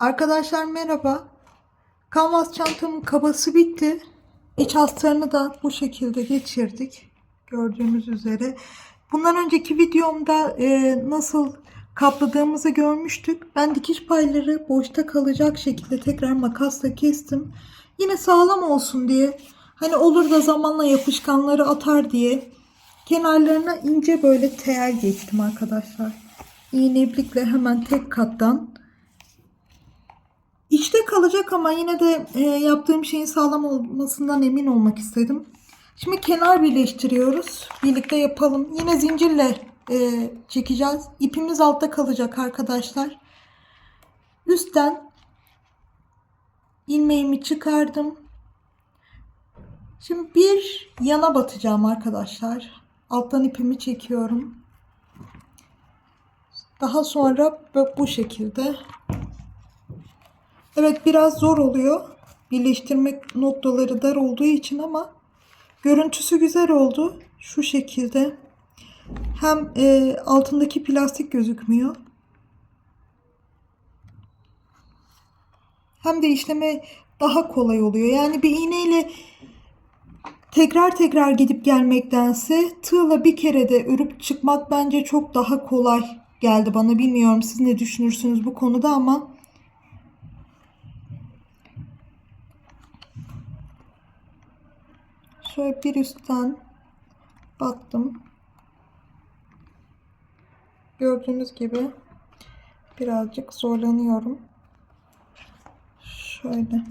Arkadaşlar merhaba. Kanvas çantamın kabası bitti. İç astarını da bu şekilde geçirdik. Gördüğünüz üzere. Bundan önceki videomda e, nasıl kapladığımızı görmüştük. Ben dikiş payları boşta kalacak şekilde tekrar makasla kestim. Yine sağlam olsun diye. Hani olur da zamanla yapışkanları atar diye. Kenarlarına ince böyle tel geçtim arkadaşlar. İğne iplikle hemen tek kattan kalacak ama yine de e, yaptığım şeyin sağlam olmasından emin olmak istedim. Şimdi kenar birleştiriyoruz. Birlikte yapalım. Yine zincirle e, çekeceğiz. İpimiz altta kalacak arkadaşlar. Üstten ilmeğimi çıkardım. Şimdi bir yana batacağım arkadaşlar. Alttan ipimi çekiyorum. Daha sonra bu şekilde Evet biraz zor oluyor. Birleştirmek noktaları dar olduğu için ama görüntüsü güzel oldu. Şu şekilde. Hem e, altındaki plastik gözükmüyor. Hem de işleme daha kolay oluyor. Yani bir iğneyle tekrar tekrar gidip gelmektense tığla bir kere de örüp çıkmak bence çok daha kolay geldi bana. Bilmiyorum siz ne düşünürsünüz bu konuda ama Şöyle bir üstten battım. Gördüğünüz gibi birazcık zorlanıyorum. Şöyle.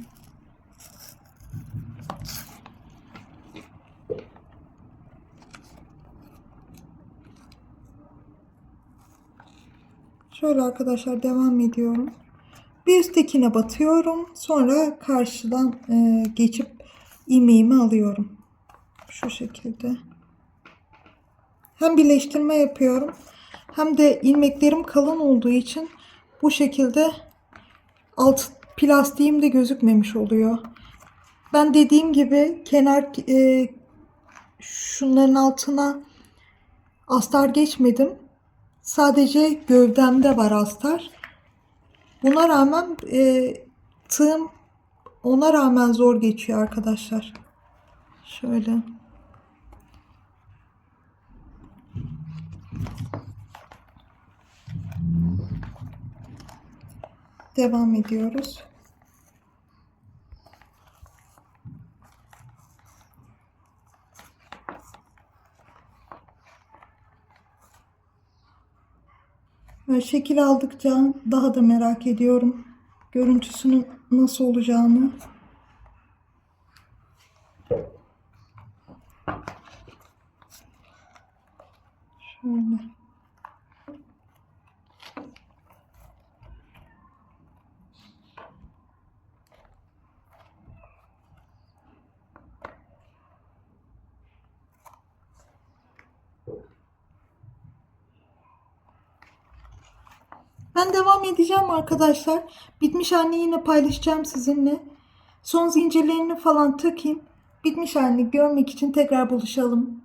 Şöyle arkadaşlar devam ediyorum. Bir üsttekine batıyorum. Sonra karşıdan e, geçip ilmeğimi alıyorum. Şu şekilde. Hem birleştirme yapıyorum. Hem de ilmeklerim kalın olduğu için bu şekilde alt plastiğim de gözükmemiş oluyor. Ben dediğim gibi kenar e, şunların altına astar geçmedim. Sadece gövdemde var astar. Buna rağmen e, tığım ona rağmen zor geçiyor arkadaşlar. Şöyle. Devam ediyoruz. Böyle şekil aldıkça daha da merak ediyorum. Görüntüsünün nasıl olacağını. Şöyle. Ben devam edeceğim arkadaşlar. Bitmiş halini yine paylaşacağım sizinle. Son zincirlerini falan takayım. Bitmiş halini görmek için tekrar buluşalım.